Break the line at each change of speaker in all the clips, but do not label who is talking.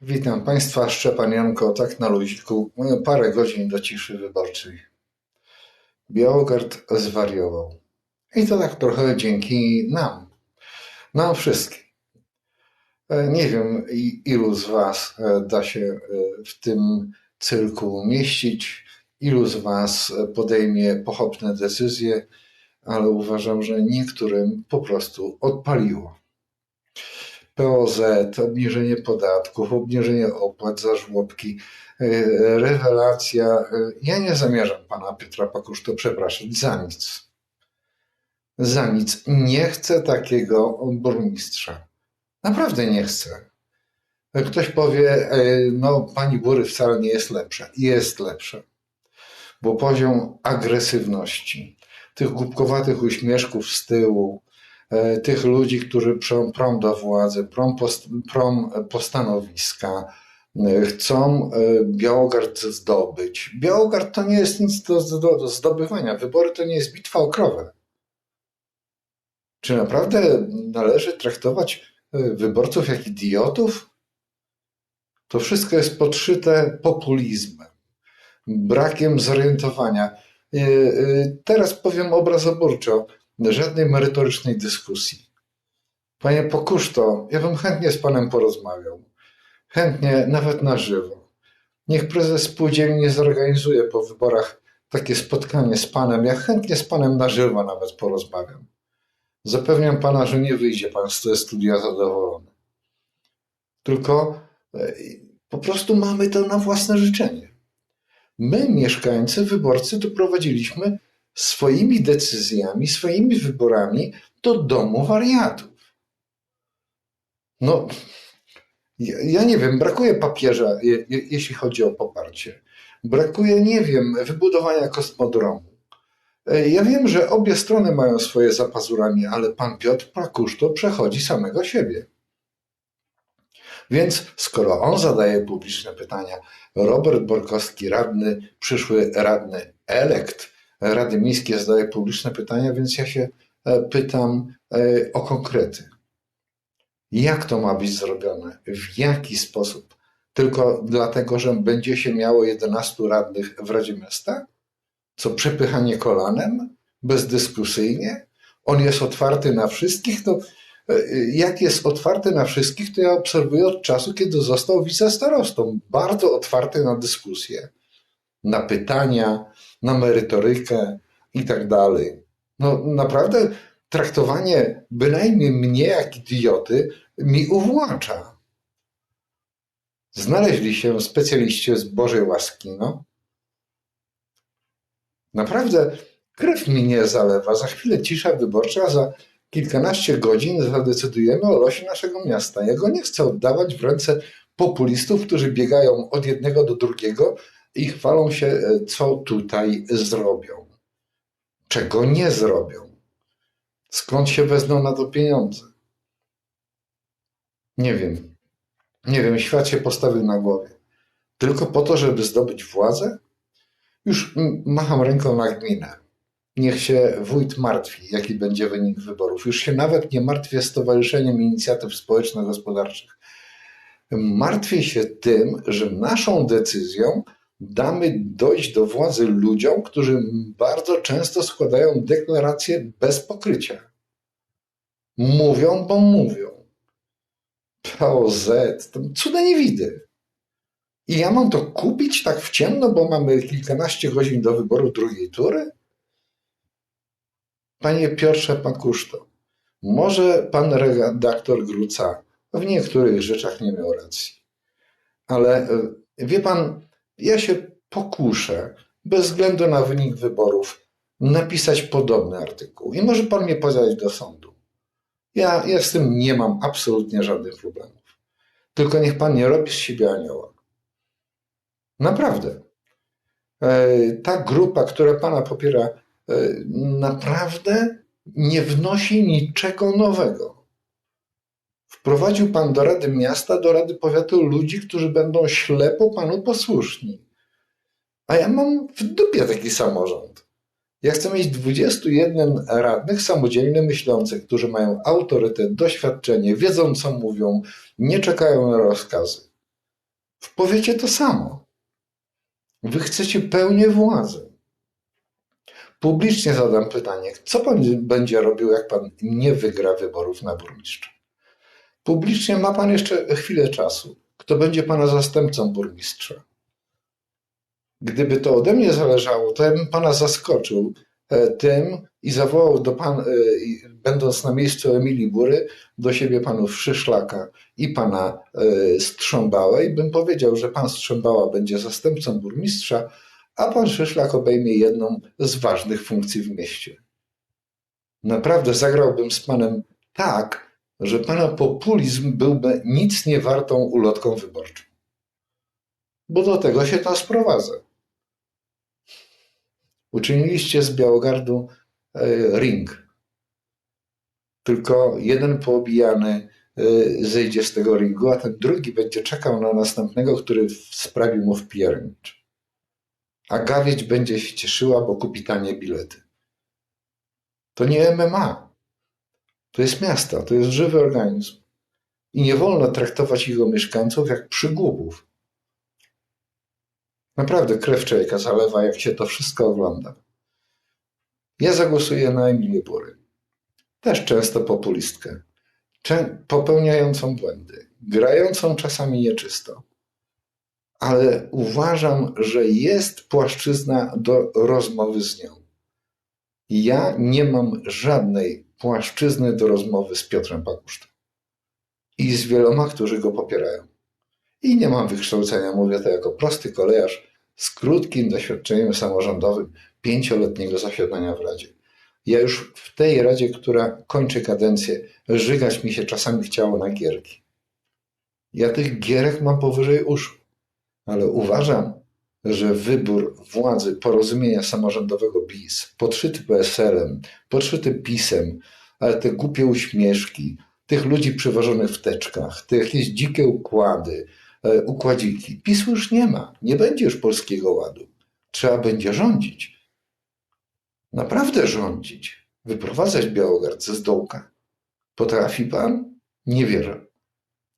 Witam Państwa, Szczepan Janko, tak na luziku. Parę godzin do ciszy wyborczej. Białogard zwariował. I to tak trochę dzięki nam. Nam wszystkim. E, Nie wiem, ilu z Was e, da się e, w tym cyrku umieścić, ilu z Was podejmie pochopne decyzje, ale uważam, że niektórym po prostu odpaliło. POZ, obniżenie podatków, obniżenie opłat za żłobki, e, rewelacja. E, Ja nie zamierzam pana Piotra Pakuszto przepraszać za nic. Za nic. Nie chcę takiego burmistrza. Naprawdę nie chcę. Ktoś powie, e, no pani Bury wcale nie jest lepsza. Jest lepsza. Bo poziom agresywności, tych głupkowatych uśmieszków z tyłu, e, tych ludzi, którzy przą prom do władzy, prom, post, prom postanowiska, e, chcą e, Białogard zdobyć. Białogard to nie jest nic do, do, do zdobywania. Wybory to nie jest bitwa o krowę. Czy naprawdę należy traktować e, wyborców jak idiotów? To wszystko jest podszyte populizmem, brakiem zorientowania. E, e, Teraz powiem obrazoburczo, żadnej merytorycznej dyskusji. Panie Pokuszto, ja bym chętnie z panem porozmawiał. Chętnie, nawet na żywo. Niech prezes spółdzielni zorganizuje po wyborach takie spotkanie z panem. Ja chętnie z panem na żywo nawet porozmawiam. Zapewniam pana, że nie wyjdzie pan z tego studia zadowolony. Tylko e, po prostu mamy to na własne życzenie. My, mieszkańcy, wyborcy, doprowadziliśmy swoimi decyzjami, swoimi wyborami do domu wariatów. No, ja, ja nie wiem, brakuje papieża, je, je, jeśli chodzi o poparcie. Brakuje, nie wiem, wybudowania kosmodromu. E, Ja wiem, że obie strony mają swoje za pazurami, ale pan Piotr Pakuszto przechodzi samego siebie. Więc skoro on zadaje publiczne pytania, Robert Borkowski, radny, przyszły radny elekt Rady Miejskiej zadaje publiczne pytania, więc ja się e, pytam e, o konkrety. Jak to ma być zrobione? W jaki sposób? Tylko dlatego, że będzie się miało 11 radnych w Radzie Miasta? Co przepychanie kolanem? Bezdyskusyjnie? On jest otwarty na wszystkich? To e, jak jest otwarty na wszystkich, to ja obserwuję od czasu, kiedy został wicestarostą. Bardzo otwarty na dyskusję, na pytania, na merytorykę i tak dalej. No naprawdę traktowanie bynajmniej mnie jak idioty mi uwłacza. Znaleźli się specjaliści z Bożej łaski, no. Naprawdę krew mi nie zalewa. Za chwilę cisza wyborcza, za kilkanaście godzin zadecydujemy o losie naszego miasta. Ja go nie chcę oddawać w ręce populistów, którzy biegają od jednego do drugiego i chwalą się, e, co tutaj zrobią. Czego nie zrobią. Skąd się wezmą na to pieniądze? Nie wiem. Nie wiem, świat się postawił na głowie. Tylko po to, żeby zdobyć władzę? Już macham ręką na gminę. Niech się wójt martwi, jaki będzie wynik wyborów. Już się nawet nie martwię Stowarzyszeniem Inicjatyw Społeczno-Gospodarczych. Martwię się tym, że naszą decyzją damy dojść do władzy ludziom, którzy bardzo często składają deklaracje bez pokrycia. Mówią, bo mówią. POZ, to cuda nie widzę. I ja mam to kupić tak w ciemno, bo mamy kilkanaście godzin do wyboru drugiej tury? Panie Piotrze Pakuszto, może pan redaktor Gruca w niektórych rzeczach nie miał racji. Ale e, wie pan, ja się pokuszę, bez względu na wynik wyborów, napisać podobny artykuł. I może pan mnie podać do sądu. Ja, ja z tym nie mam absolutnie żadnych problemów. Tylko niech pan nie robi z siebie anioła. Naprawdę. E, Ta grupa, która pana popiera, e, naprawdę nie wnosi niczego nowego. Wprowadził pan do Rady Miasta, do Rady Powiatu ludzi, którzy będą ślepo panu posłuszni. A ja mam w dupie taki samorząd. Ja chcę mieć 21 radnych samodzielnie myślących, którzy mają autorytet, doświadczenie, wiedzą co mówią, nie czekają na rozkazy. W powiecie to samo. Wy chcecie pełnię władzy. Publicznie zadam pytanie, co pan będzie robił, jak pan nie wygra wyborów na burmistrza? Publicznie ma pan jeszcze chwilę czasu. Kto będzie pana zastępcą burmistrza? Gdyby to ode mnie zależało, to ja bym pana zaskoczył e, tym i zawołał do pan, e, będąc na miejscu Emilii Bury, do siebie panów Szyszlaka i pana e, Strząbała i bym powiedział, że pan Strzębała będzie zastępcą burmistrza, a pan Szyszlak obejmie jedną z ważnych funkcji w mieście. Naprawdę zagrałbym z panem tak, że pana populizm byłby nic nie wartą ulotką wyborczą. Bo do tego się to sprowadza. Uczyniliście z Białogardu e, ring. Tylko jeden poobijany e, zejdzie z tego ringu, a ten drugi będzie czekał na następnego, który sprawił mu wpiernicz. A gawieć będzie się cieszyła, bo kupi tanie bilety. To nie MMA. To jest miasto, to jest żywy organizm. I nie wolno traktować jego mieszkańców jak przygłupów. Naprawdę krew człowieka zalewa, jak się to wszystko ogląda. Ja zagłosuję na Emilię Bury. Też często populistkę. Popełniającą błędy. Grającą czasami nieczysto. Ale uważam, że jest płaszczyzna do rozmowy z nią. Ja nie mam żadnej płaszczyzny do rozmowy z Piotrem Pakusztą. I z wieloma, którzy go popierają. I nie mam wykształcenia, mówię to jako prosty kolejarz z krótkim doświadczeniem samorządowym, pięcioletniego zasiadania w Radzie. Ja już w tej Radzie, która kończy kadencję, żygać mi się czasami chciało na gierki. Ja tych gierek mam powyżej uszu, ale uważam, że wybór władzy porozumienia samorządowego PiS, podszyty PSL-em, podszyty PiS-em, ale te głupie uśmieszki, tych ludzi przywożonych w teczkach, te jakieś dzikie układy, e, układziki. PiSu już nie ma. Nie będzie już polskiego ładu. Trzeba będzie rządzić. Naprawdę rządzić. Wyprowadzać Białogardce z dołka. Potrafi pan? Nie wierzę.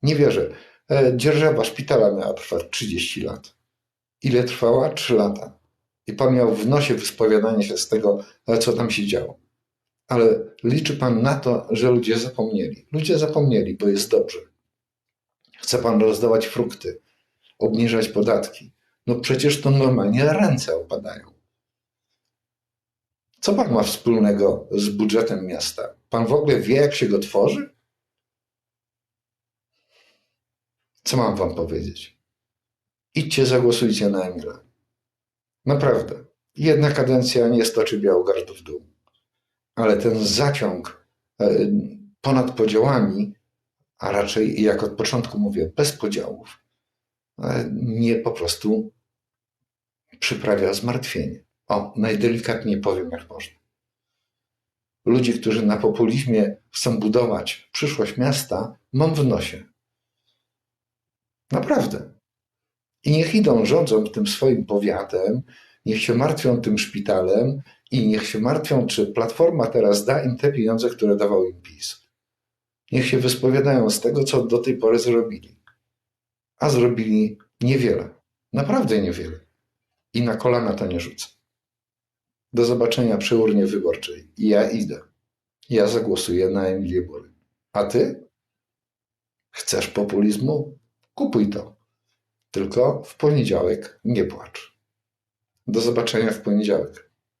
Nie wierzę. E, dzierżawa szpitala miała trwać 30 lat. Ile trwała? Trzy lata. I pan miał w nosie wyspowiadanie się z tego, co tam się działo. Ale liczy pan na to, że ludzie zapomnieli. Ludzie zapomnieli, bo jest dobrze. Chce pan rozdawać frukty, obniżać podatki. No przecież to normalnie ręce opadają. Co pan ma wspólnego z budżetem miasta? Pan w ogóle wie, jak się go tworzy? Co mam wam powiedzieć? Idźcie, zagłosujcie na Emila. Naprawdę. Jedna kadencja nie stoczy Białogard w dół. Ale ten zaciąg e, ponad podziałami, a raczej, jak od początku mówię, bez podziałów, e, nie po prostu przyprawia zmartwienie. O, najdelikatniej powiem, jak można. Ludzi, którzy na populizmie chcą budować przyszłość miasta, mam w nosie. Naprawdę. I niech idą, rządzą tym swoim powiatem, niech się martwią tym szpitalem i niech się martwią, czy Platforma teraz da im te pieniądze, które dawał im PiS. Niech się wyspowiadają z tego, co do tej pory zrobili. A zrobili niewiele. Naprawdę niewiele. I na kolana to nie rzucę. Do zobaczenia przy urnie wyborczej. Ja idę. Ja zagłosuję na Emilię Bury. A ty? Chcesz populizmu? Kupuj to. Tylko w poniedziałek nie płacz. Do zobaczenia w poniedziałek.